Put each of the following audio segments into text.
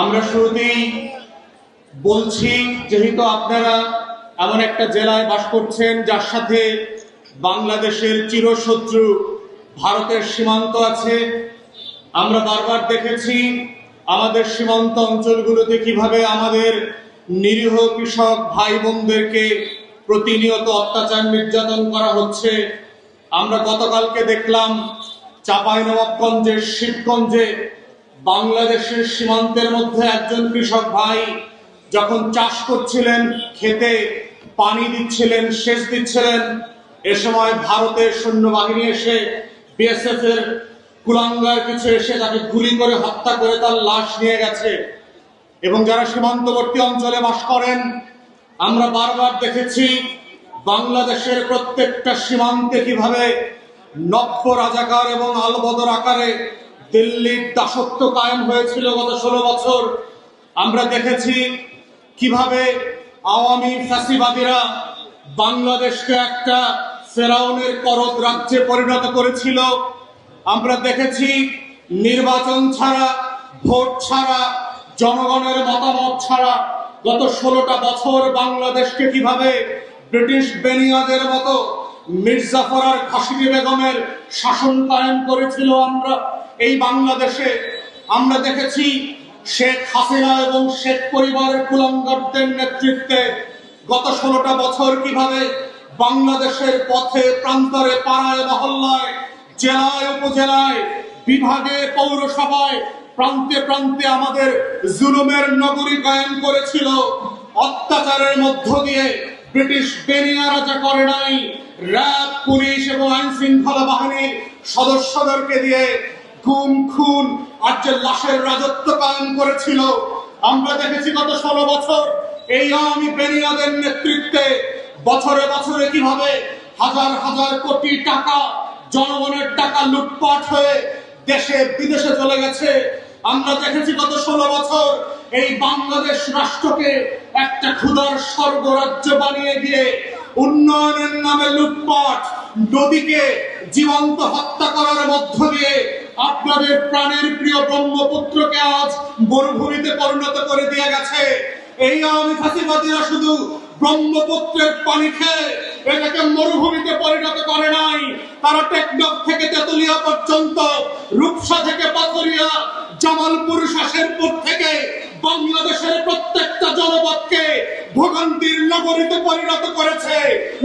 আমরা শুরুতেই বলছি, যেহেতু আপনারা এমন একটা জেলায় বাস করছেন, যার সাথে বাংলাদেশের চিরশত্রু ভারতের সীমান্ত আছে, আমরা বারবার দেখেছি আমাদের সীমান্ত অঞ্চলগুলোতে কীভাবে আমাদের নিরীহ কৃষক ভাই বোনদেরকে প্রতিনিয়ত অত্যাচার নির্যাতন করা হচ্ছে। আমরা গতকালকে দেখলাম, চাঁপাইনবাবগঞ্জের শিবগঞ্জে বাংলাদেশের সীমান্তের মধ্যে একজন কৃষক ভাই যখন চাষ করছিলেন, খেতে পানি দিচ্ছিলেন, সেচ দিচ্ছিলেন, এ সময় ভারতের সৈন্যবাহিনী এসে বিএসএফ এর কুলাঙ্গার কিছু এসে তাকে গুলি করে হত্যা করে তার লাশ নিয়ে গেছে। এবং যারা সীমান্তবর্তী অঞ্চলে বাস করেন, আমরা বারবার দেখেছি বাংলাদেশের প্রত্যেকটা সীমান্তে কীভাবে নব্য রাজাকার এবং আলবদর আকারে দিল্লির দাসত্ব কায়েম হয়েছিল গত ষোলো বছর। আমরা দেখেছি কীভাবে আওয়ামী ফ্যাসিবাদীরা বাংলাদেশকে একটা ফেরাউনের করদ রাজ্যে পরিণত করেছিল। আমরা দেখেছি নির্বাচন ছাড়া, ভোট ছাড়া, জনগণের মতামত ছাড়া গত ষোলোটা বছর বাংলাদেশকে কীভাবে ব্রিটিশ বেনিয়াদের মতো মির্জাফর আর খাসিদি বেগমের শাসন কায়েম করেছিল আমরা। এই বাংলাদেশে আমরা দেখেছি শেখ হাসিনা এবং শেখ পরিবারের কুলঙ্গারদের নেতৃত্বে গত ষোলোটা বছর কীভাবে বাংলাদেশের পথে, প্রান্তরে, পাড়ায়, মহল্লায়, জেলায়, উপজেলায়, বিভাগে, পৌরসভায়, প্রান্তে প্রান্তে আমাদের জুলুমের নগরী কায়েম করেছিল। অত্যাচারের মধ্য দিয়ে ব্রিটিশ বেনিয়ারা যা করে নাই র্যাব পুলিশ এবং আইন শৃঙ্খলা বাহিনীর সদস্যদেরকে দিয়ে গুম, খুন আর যে লাশের রাজত্ব কায়েম করেছিল, আমরা দেখেছি গত ষোলো বছর এই আওয়ামী বেনিয়াদের নেতৃত্বে বছরে বছরে কীভাবে হাজার হাজার কোটি টাকা, জনগণের টাকা লুটপাট হয়ে দেশে, বিদেশে চলে গেছে। আমরা দেখেছি গত ষোলো বছর এই বাংলাদেশ রাষ্ট্রকে একটা ক্ষুধার স্বর্গরাজ্য বানিয়ে দিয়ে উন্নয়নের নামে লুটপাট, নদীকে জীবন্ত হত্যা করার মধ্য দিয়ে আপনাদের প্রাণের প্রিয় ব্রহ্মপুত্রকে আজ মরুভূমিতে পরিণত করে দিয়ে গেছে। এই আওয়ামী ফাঁসিবাদীরা শুধু ব্রহ্মপুত্রের পানি খেয়ে এটাকে মরুভূমিতে পরিণত করে নাই। তারা টেকনফ থেকে তেতুলিয়া পর্যন্ত রূপসা থেকে পাথরিয়া, জামালপুর, শাসেরপুর থেকে বাংলাদেশের প্রত্যেকটা জনপদকে ভোগান্তির নগরীতে পরিণত করেছে,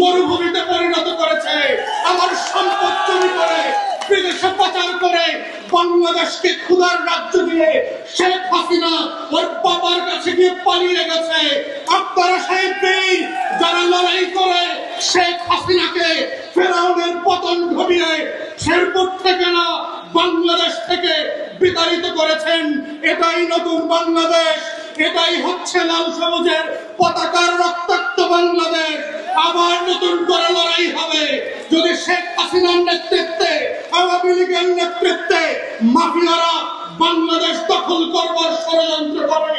মরুভূমিতে পরিণত করেছে। আমার সম্পদ চুরি করে, বিদেশে পাচার করে বাংলাদেশকে ক্ষুধার রাজ্য দিয়ে শেখ হাসিনা ওর বাবার কাছে গিয়ে পালিয়ে গেছে। আপনারা সেই বীর যারা লড়াই করে শেখ হাসিনাকে ফেরাউনের পতন ঘটিয়ে শেরপুর থেকে না বাংলাদেশ থেকে বিতাড়িত করেছেন। এটাই নতুন বাংলাদেশ। এটাই হচ্ছে লাল সবুজের পতাকার রক্তাক্ত বাংলাদেশ। আবার নতুন করে লড়াই হবে। যদি শেখ হাসিনার নেতৃত্বে, আওয়ামী লীগের নেতৃত্বে মাফিয়ারা বাংলাদেশ দখল করবার ষড়যন্ত্র করে,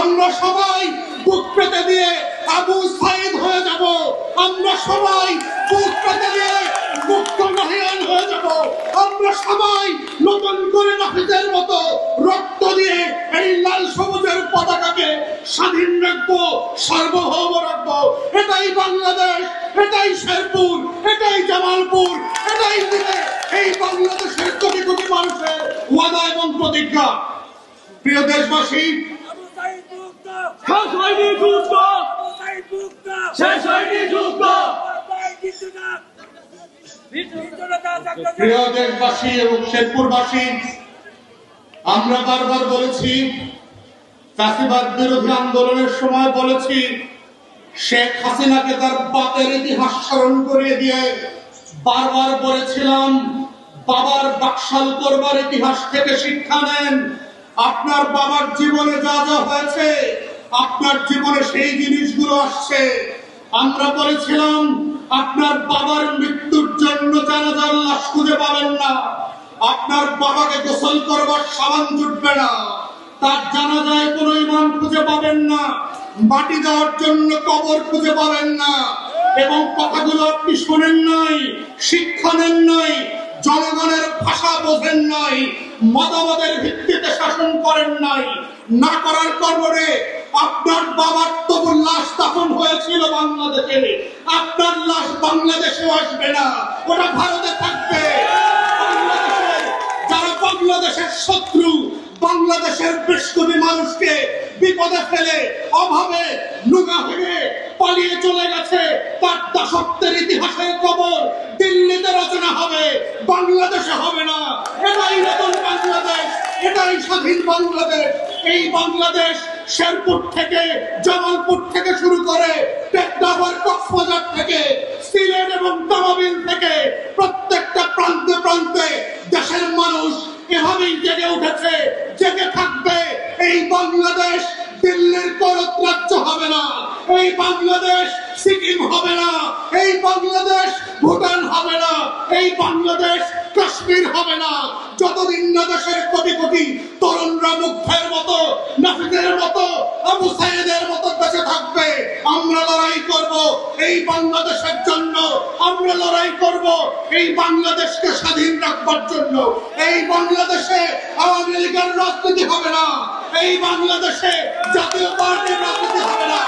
আমরা সবাই বুক পেতে দিয়ে আবু সাইদ হয়ে যাব। আমরা সবাই বুক পেতে দিয়ে মুক্ত মহিয়ান হয়ে যাব আমরা সবাই নতুন করে নাফিজের মতো রক্ত দিয়ে এই লাল সবুজের পতাকাকে স্বাধীন রাখব সার্বভৌম রাখব এটাই বাংলাদেশ এটাই শেরপুর এটাই জামালপুর এটাই দিলে এই বাংলাদেশের কোটি কোটি মানুষের ওয়াদা এবং প্রতিজ্ঞা প্রিয় দেশবাসী আবু সাইদ মুক্ত শেষ হয়নি যুদ্ধ আবু সাইদ মুক্ত শেষ হয়নি যুদ্ধ ভাই কিন্তু না কিন্তু না তা থাকতে প্রিয় দেশবাসী এবং শেরপুরবাসী, আমরা বারবার বলেছি, চাষিবাদ বিরোধী আন্দোলনের সময় বলেছি, শেখ হাসিনাকে তার বাপের ইতিহাস স্মরণ করিয়ে দিয়ে বারবার বলেছিলাম, বাবার বাকশাল করবার ইতিহাস থেকে শিক্ষা নেন। আপনার বাবার জীবনে যা যা হয়েছে, আপনার জীবনে সেই জিনিসগুলো আসছে। আমরা বলেছিলাম আপনার বাবার মৃত্যুর জন্য জানাজার লাশ খুঁজে পাবেন না। আপনার বাবাকে গোসল করবার সাবান জুটবে না। তার জানাজায় কোনো ইমাম খুঁজে পাবেন না। মাটি দেওয়ার জন্য কবর খুঁজে পাবেন না। এবং কথাগুলো আপনি শোনেন নাই, শিক্ষা নেন নাই, জনগণের ভাষা বোঝেন নাই, মতামতের ভিত্তিতে শাসন করেন নাই। না করার কারণে আপনার বাবার তবুর লাশ স্থাপন হয়েছিল বাংলাদেশে। আপনার লাশ বাংলাদেশেও আসবে না। ওটা ভারতে থাকবে। বাংলাদেশে যারা বাংলাদেশের শত্রু, বাংলাদেশের বেশ মানুষকে বিপদে ফেলে, অভাবে নুগা ভেঙে পালিয়ে চলে গেছে, তার দাসত্বের ইতিহাসের কবর দিল্লিতে রচনা হবে, বাংলাদেশে হবে না। এটাই নতুন বাংলাদেশ, এটাই স্বাধীন বাংলাদেশ। এই বাংলাদেশ শেরপুর থেকে জামালপুর থেকে শুরু করে টেকনাফের কক্সবাজার থেকে, সিলেট এবং তামাবিল থেকে প্রত্যেকটা প্রান্তে প্রান্তে দেশের মানুষ এভাবেই জেগে উঠেছে, জেগে থাকবে। এই বাংলাদেশ দিল্লির করত রাজ্য হবে না, এই বাংলাদেশ সিকিম হবে না, এই বাংলাদেশ ভুটান হবে না, এই বাংলাদেশ কাশ্মীর হবে না। যতদিন না দেশের কোটি কোটি তরুণরা মুগ্ধের মতো, নাফিদের মতো, আবু সাইদের মতো বেঁচে থাকবে, আমরা লড়াই করব এই বাংলাদেশের জন্য, আমরা লড়াই করব এই বাংলাদেশকে স্বাধীন রাখবার জন্য। এই বাংলাদেশে রাজনীতি হবে না। এই বাংলাদেশে জাতীয় পার্টির রাজনীতি হবে না।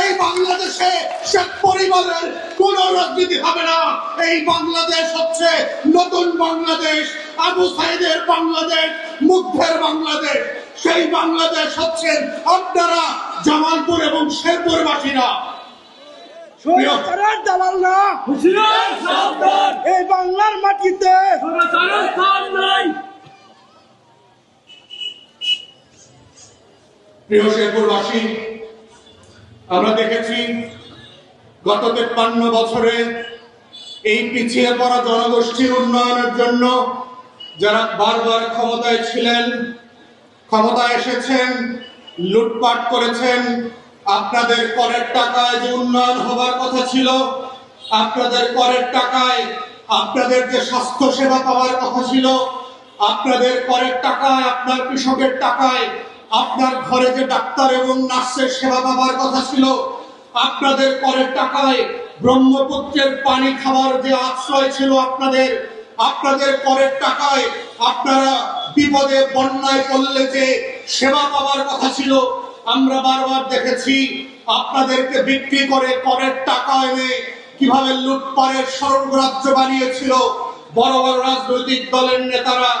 এই বাংলাদেশে শেখ পরিবারের কোন রাজনীতি হবে না। এই বাংলাদেশ হচ্ছে নতুন বাংলাদেশ আবু সাইদের বাংলাদেশ মুগ্ধের বাংলাদেশ। সেই বাংলাদেশ হচ্ছেন আপনারা জামালপুর এবং শেরপুর বাসীরা এই বাংলার মাটিতে সরকারের স্থান নাই প্রিয় শেরপুরবাসী আমরা দেখেছি গত তেপ্পান্ন বছরে এই পিছিয়ে পড়া জনগোষ্ঠীর উন্নয়নের জন্য যারা বারবার ক্ষমতায় ছিলেন, ক্ষমতায় এসেছেন, লুটপাট করেছেন, আপনাদের করের টাকায় যে উন্নয়ন হবার কথা ছিল, আপনাদের করের টাকায় আপনাদের যে স্বাস্থ্য সেবা পাওয়ার কথা ছিল, আপনাদের করের টাকায় আপনার কৃষকের টাকায় আপনার ঘরে যে ডাক্তার এবং নার্সের সেবা পাওয়ার কথা ছিল, আপনাদের পরের টাকায় ব্রহ্মপুত্রের পানি খাওয়ার যে আশ্রয় ছিল আপনাদের আপনাদের পরের টাকায় আপনারা বিপদে বন্যায় পড়লে যে সেবা পাওয়ার কথা ছিল, আমরা বারবার দেখেছি, আপনাদেরকে বিক্রি করে পরের টাকা এনে কীভাবে লুটপাটের স্বর্গরাজ্য বানিয়েছিল, বড় বড় রাজনৈতিক দলের নেতারা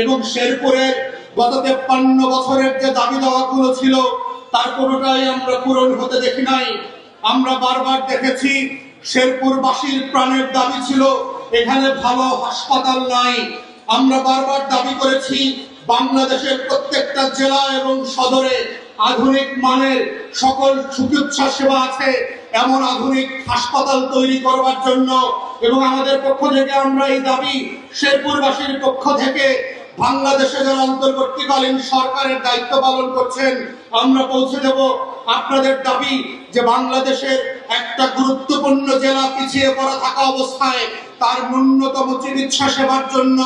এবং শেরপুরের গত তেপ্পান্ন বছরের যে দাবি দাওয়াগুলো ছিল, তার কোনোটাই আমরা পূরণ হতে দেখি নাই। আমরা বারবার দেখেছি, শেরপুরবাসীর প্রাণের দাবি ছিল, এখানে ভালো হাসপাতাল নাই। আমরা বারবার দাবি করেছি, বাংলাদেশের প্রত্যেকটা জেলা এবং সদরে আধুনিক মানের সকল চিকিৎসা সেবা আছে, এমন আধুনিক হাসপাতাল তৈরি করবার জন্য। এবং আমাদের পক্ষ থেকে আমরা এই দাবি শেরপুরবাসীর পক্ষ থেকে বাংলাদেশে যারা অন্তর্বর্তীকালীন সরকারের দায়িত্ব পালন করছেন, আমরা পৌঁছে দেব আপনাদের দাবি যে বাংলাদেশের একটা গুরুত্বপূর্ণ জেলা পিছিয়ে পড়া থাকা অবস্থায় তার ন্যূনতম চিকিৎসা সেবার জন্য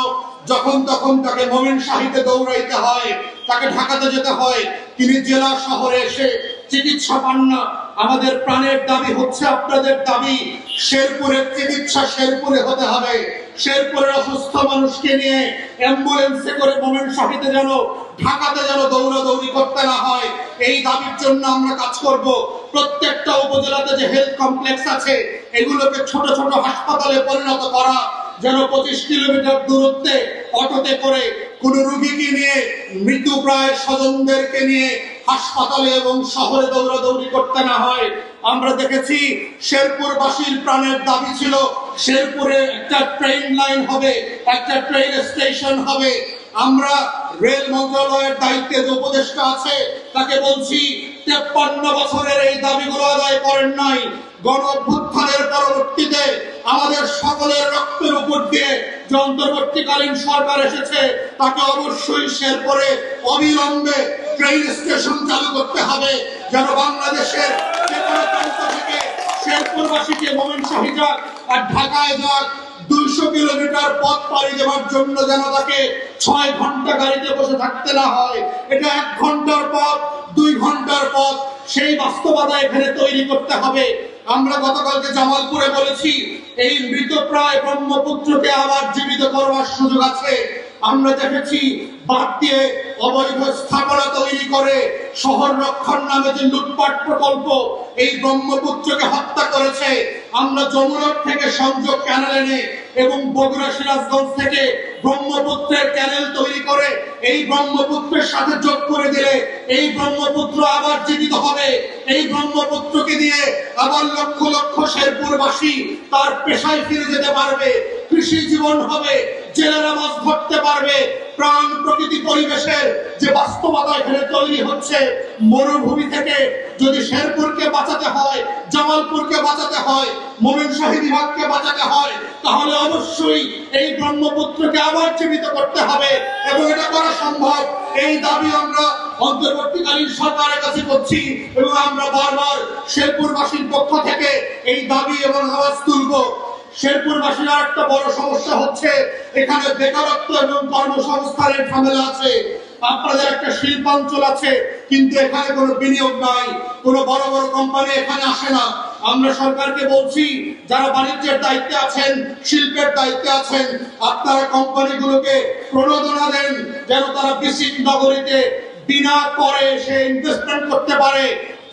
যখন তখন তাকে মোমেন শাহিতে দৌড়াইতে হয়, তাকে ঢাকাতে যেতে হয়। তিনি জেলা শহরে এসে চিকিৎসা পান না। আমাদের প্রাণের দাবি হচ্ছে আপনাদের দাবি শেরপুরের চিকিৎসা শেরপুরে হতে হবে। শেরপুরের অসুস্থ মানুষকে নিয়ে অ্যাম্বুলেন্সে করে মোমেন শাহিতে যেন, ঢাকাতে যেন দৌড়াদৌড়ি করতে না হয়, এই দাবির জন্য আমরা কাজ করব। প্রত্যেকটা উপজেলাতে যে হেলথ কমপ্লেক্স আছে, এগুলোকে ছোট ছোট হাসপাতালে পরিণত করা, যেন পঁচিশ কিলোমিটার দূরত্বে অটোতে করে কোন রুগীকে নিয়ে মৃত্যুপ্রায় স্বজনদেরকে নিয়ে হাসপাতালে এবং শহরে দৌড়াদৌড়ি করতে না হয়। আমরা দেখেছি শেরপুরবাসীর প্রাণের দাবি ছিল, শেরপুরে একটা ট্রেন লাইন হবে, একটা ট্রেন স্টেশন হবে। আমরা রেল মন্ত্রণালয়ের দায়িত্বে যে উপদেষ্টা আছে, তাকে বলছি, তেপ্পান্ন বছরের এই দাবিগুলো আদায় করেন নাই। গণ অভ্যুত্থানের পরবর্তীতে আমাদের সকলের রক্তের উপর দিয়ে যে অন্তর্বর্তীকালীন সরকার এসেছে, তাকে অবশ্যই শের করে অবিলম্বে ট্রেন স্টেশন চালু করতে হবে, যেন বাংলাদেশের যে কোনো প্রান্ত থেকে শেরপুরবাসীকে মোমেন শাহী যাক আর ঢাকায় যাক দুইশো কিলোমিটার পথ পাড়ি দেওয়ার জন্য যেন তাকে ছয় ঘণ্টা গাড়িতে বসে থাকতে না হয়। এটা এক ঘণ্টার পথ, দুই ঘণ্টার পথ, সেই বাস্তবতা এখানে তৈরি করতে হবে। আমরা গতকালকে জামালপুরে বলেছি, এই মৃতপ্রায় ব্রহ্মপুত্রকে আবার জীবিত করবার সুযোগ আছে। আমরা দেখেছি দিয়ে অবৈধ স্থাপনা তৈরি করে শহর রক্ষার নামে যে লুটপাট প্রকল্প, এই ব্রহ্মপুত্রকে হত্যা করেছে। আমরা যমুনার থেকে সংযোগ ক্যানেল এনে এবং বগুড়া, সিরাজগঞ্জ থেকে ব্রহ্মপুত্রের ক্যানেল তৈরি করে এই ব্রহ্মপুত্রের সাথে যোগ করে দিলে এই ব্রহ্মপুত্র আবার জীবিত হবে। এই ব্রহ্মপুত্রকে দিয়ে আবার লক্ষ লক্ষ শেরপুরবাসী তার পেশায় ফিরে যেতে পারবে। কৃষি জীবন হবে, জেলেরা মাছ ধরতে পারবে। প্রাণ প্রকৃতি পরিবেশের যে বাস্তবতা এখানে তৈরি হচ্ছে, মরুভূমি থেকে যদি শেরপুরকে বাঁচাতে হয়, জামালপুরকে বাঁচাতে হয়, মোমিন শাহী বিভাগকে বাঁচাতে হয়, তাহলে অবশ্যই এই ব্রহ্মপুত্রকে আবার জীবিত করতে হবে এবং এটা করা সম্ভব। এই দাবি আমরা অন্তর্বর্তীকালীন সরকারের কাছে করছি এবং আমরা বারবার শেরপুরবাসীর পক্ষ থেকে এই দাবি এবং আওয়াজ তুলবো। শেরপুরবাসীর আর একটা বড় সমস্যা হচ্ছে, এখানে বেকারত্ব এবং কর্মসংস্থানের ঝামেলা আছে। আপনাদের একটা শিল্পাঞ্চল আছে, কিন্তু এখানে কোনো বিনিয়োগ নাই, কোনো বড় বড় কোম্পানি এখানে আসে না। আমরা সরকারকে বলছি, যারা বাণিজ্যের দায়িত্বে আছেন, শিল্পের দায়িত্বে আছেন, আপনারা কোম্পানিগুলোকে প্রণোদনা দেন, যেন তারা বিসিক নগরীতে বিনা করে সে ইনভেস্টমেন্ট করতে পারে।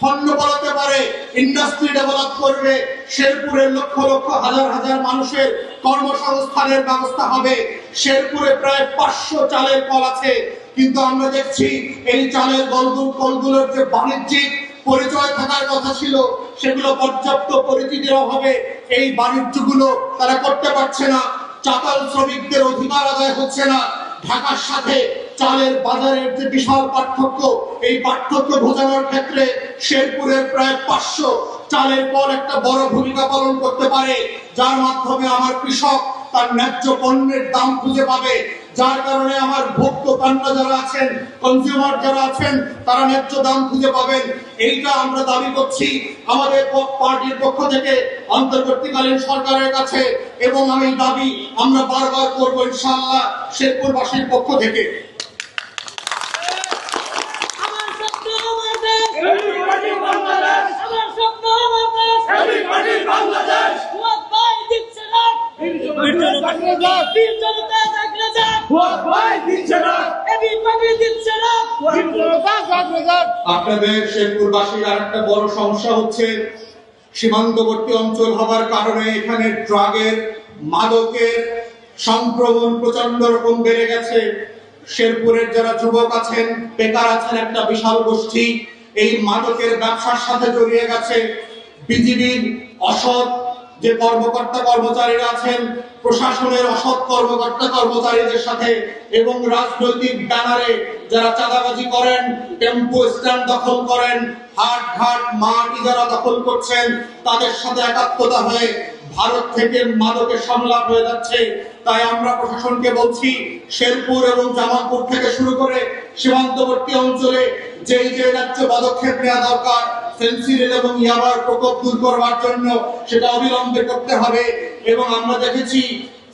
ফন্ড বলাতে পারে ইন্ডাস্ট্রি ডেভেলপ করবে শেরপুরের লক্ষ লক্ষ হাজার হাজার মানুষের কর্মসংস্থানের ব্যবস্থা হবে। শেরপুরে প্রায় পাঁচশো চালের কল আছে, কিন্তু আমরা দেখছি এই চালের কলগুলো কলগুলোর যে বাণিজ্যিক পরিচয় থাকার কথা ছিল, সেগুলো পর্যাপ্ত পরিচিতির অভাবে এই বাণিজ্যগুলো তারা করতে পারছে না। চাতাল শ্রমিকদের অধিকার আদায় হচ্ছে না। ঢাকার সাথে চালের বাজারের যে বিশাল পার্থক্য, এই পার্থক্য বোঝানোর ক্ষেত্রে শেরপুরের প্রায় পাঁচশো চালের পর একটা বড় ভূমিকা পালন করতে পারে। যার মাধ্যমে আমার কৃষক তার ন্যায্য পণ্যের দাম খুঁজে পাবে। যার কারণে আমার ভোক্ত পান্না যারা আছেন কনজিউমার যারা আছেন, তারা ন্যায্য দাম খুঁজে পাবেন। এইটা আমরা দাবি করছি আমাদের পার্টির পক্ষ থেকে অন্তর্বর্তীকালীন সরকারের কাছে। এবং আমি দাবি আমরা বারবার করব ইনশাআল্লাহ শেরপুরবাসীর পক্ষ থেকে আমার স্বপ্ন আমার দেশ Everybody Bangladesh! আমার স্বপ্ন আমার দেশ Everybody Bangladesh! ফুয়াদ ভাই দিচ্ছে না বীর জনতা থাকলে যাক What why দিচ্ছে না এবি পার্টি দিচ্ছে না আপনাদের শেরপুরবাসীর আর একটা বড় সমস্যা হচ্ছে সীমান্তবর্তী অঞ্চল হওয়ার কারণে এখানে ড্রাগের মাদকের সংক্রমণ প্রচণ্ড রকম বেড়ে গেছে। শেরপুরের যারা যুবক আছেন বেকার আছেন একটা বিশাল গোষ্ঠী এই মাদকের ব্যবসার সাথে জড়িয়ে গেছে। বিজিবির অসৎ যে কর্মকর্তা কর্মচারীরা আছেন, প্রশাসনের অসৎ কর্মকর্তা কর্মচারীদের সাথে এবং রাজনৈতিক ব্যানারে যারা চাঁদাবাজি করেন, টেম্পো স্ট্যান্ড দখল করেন, হাট ঘাট, মাঠ যারা দখল করছেন, তাদের সাথে একাত্মতা হয়ে ভারত থেকে মাদকে সংলাপ হয়ে যাচ্ছে। তাই আমরা প্রশাসনকে বলছি, শেরপুর এবং জামালপুর থেকে শুরু করে সীমান্তবর্তী অঞ্চলে যেই যে রাজ্য পদক্ষেপ নেওয়া দরকার ফেন্সিডিল এবং ইয়াবার প্রকোপ দূর করবার জন্য সেটা অবিলম্বে করতে হবে। এবং আমরা দেখেছি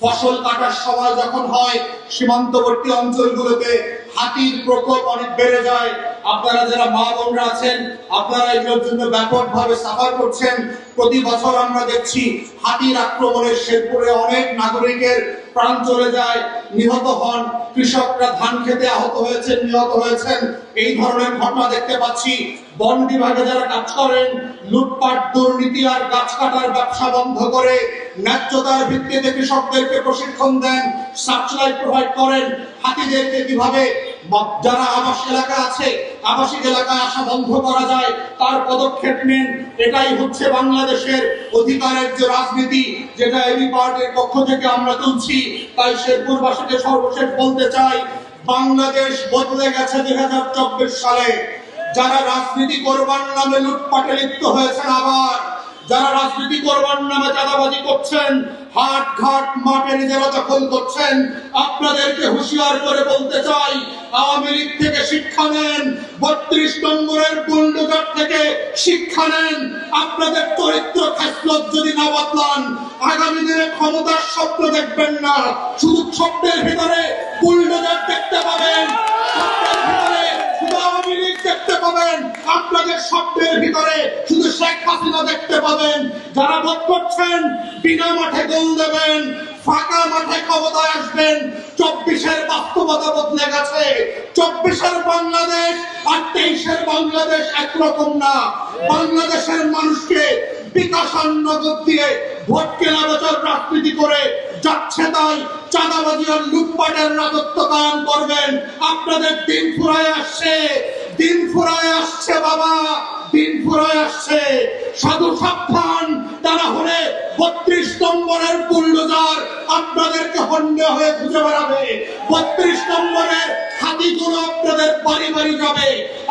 ফসল কাটার সময় যখন হয়, সীমান্তবর্তী অঞ্চলগুলোতে হাতির প্রকোপ অনেক বেড়ে যায়। আপনারা যারা মা বোনরা আছেন, আপনারা এগুলোর জন্য ব্যাপকভাবে সাফার করছেন। প্রতি বছর আমরা দেখছি হাতির আক্রমণে শেরপুরে অনেক নাগরিকের প্রাণ চলে যায়। নিহত হন, কৃষকরা ধান খেতে আহত হয়েছেন, নিহত হয়েছেন। এই ধরনের ঘটনা দেখতে পাচ্ছি। বন বিভাগে যারা কাজ করেন, লুটপাট, দুর্নীতি আর গাছ কাটার ব্যবসা বন্ধ করে ন্যায্যতার ভিত্তিতে কৃষকদেরকে প্রশিক্ষণ দেন, সার্চলাইট প্রোভাইড করেন, হাতিদেরকে কীভাবে যারা আবাস এলাকা আছে, আবাসিক এলাকায় আসা বন্ধ করা যায়, তার পদক্ষেপ নেন। এটাই হচ্ছে বাংলাদেশের অধিকারের যে রাজনীতি, যেটা এবি পার্টির পক্ষ থেকে আমরা তুলছি। তাই শেরপুরবাসীকে সর্বশেষ বলতে চাই, বাংলাদেশ বদলে গেছে দুই হাজার চব্বিশ সালে। যারা রাজনীতি করবার নামে লুটপাটে লিপ্ত হয়েছেন আবার, যারা রাজনীতি করবার নামে চাঁদাবাজি করছেন হাট ঘাট মাঠে নিজেরা দখল করছেন, আপনাদেরকে হুঁশিয়ার করে বলতে চাই, আওয়ামী লীগ থেকে শিক্ষা নেন, বত্রিশ নম্বরের বুলডোজার থেকে শিক্ষা নেন, আপনাদের চরিত্র খাসলত যদি না বদলান, আগামী দিনে ক্ষমতার স্বপ্ন দেখবেন না, শুধু স্বপ্নের ভিতরে বুলডোজার দেখতে পাবেন। চব্বিশের বাস্তবতা বদলে গেছে। চব্বিশের বাংলাদেশ আর তেইশের বাংলাদেশ একরকম না। বাংলাদেশের মানুষকে বিকাশান নগদ দিয়ে ভোট কেনা বেচার রাজনীতি করে যাচ্ছে তাই চাঁদাবাজি আর লুটপাটের রাজত্ব করবেন। আপনাদের দিন ফুরায় আসছে। দিন ফুরায় আসছে, বাবা। দিন ফুরায় আসছে। সাধু সাবধান তারা হলে বত্রিশ নম্বরের বুল্ডোজার আপনাদেরকে হন্যে হয়ে খুঁজে বেড়াবে। বত্রিশ নম্বরের হাতিগুলো আপনাদের বাড়ি বাড়ি যাবে।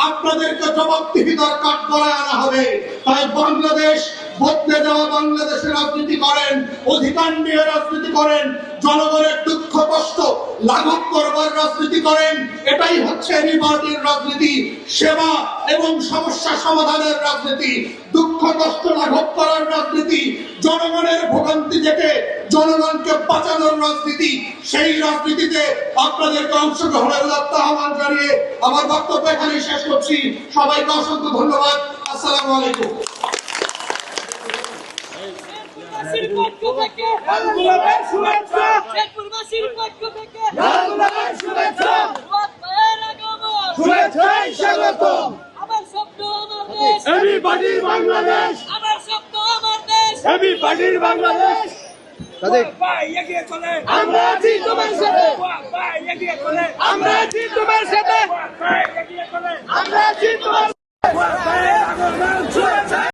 আপনাদেরকে জবাবদিহিতার কাঠ করায় আনা হবে। তাই বাংলাদেশ বদলে যাওয়া বাংলাদেশের রাজনীতি করেন, অধিকার নিয়ে রাজনীতি করেন জনগণের দুঃখ, কষ্ট লাঘব করবার রাজনীতি করেন। এটাই হচ্ছে নির্বাচনের রাজনীতি। সেবা এবং সমস্যা সমাধানের রাজনীতি, দুঃখ, কষ্ট লাঘব করার রাজনীতি, জনগণের ভোগান্তি থেকে জনগণকে বাঁচানোর রাজনীতি, সেই রাজনীতিতে আপনাদেরকে অংশগ্রহণের আহ্বান জানিয়ে আমার বক্তব্য এখানেই শেষ করছি। সবাইকে অসংখ্য ধন্যবাদ। আসসালামু আলাইকুম শেরপুরবাসীর পক্ষ থেকে আন্দোলনের শুভেচ্ছা শেরপুরবাসীর পক্ষ থেকে শুভেচ্ছা। রথ পায়ের আগমন। শুভেচ্ছায় স্বাগতম আমার স্বপ্ন আমার দেশ। এভরিবডি বাংলাদেশ। আমার স্বপ্ন আমার দেশ। এভরিবডি বাংলাদেশ। ভাই এগিয়ে চলে। আমরা আছি তোমার সাথে। ভাই এগিয়ে চলে। আমরা আছি তোমার সাথে। ভাই এগিয়ে চলে। আমরা আছি তোমার সাথে।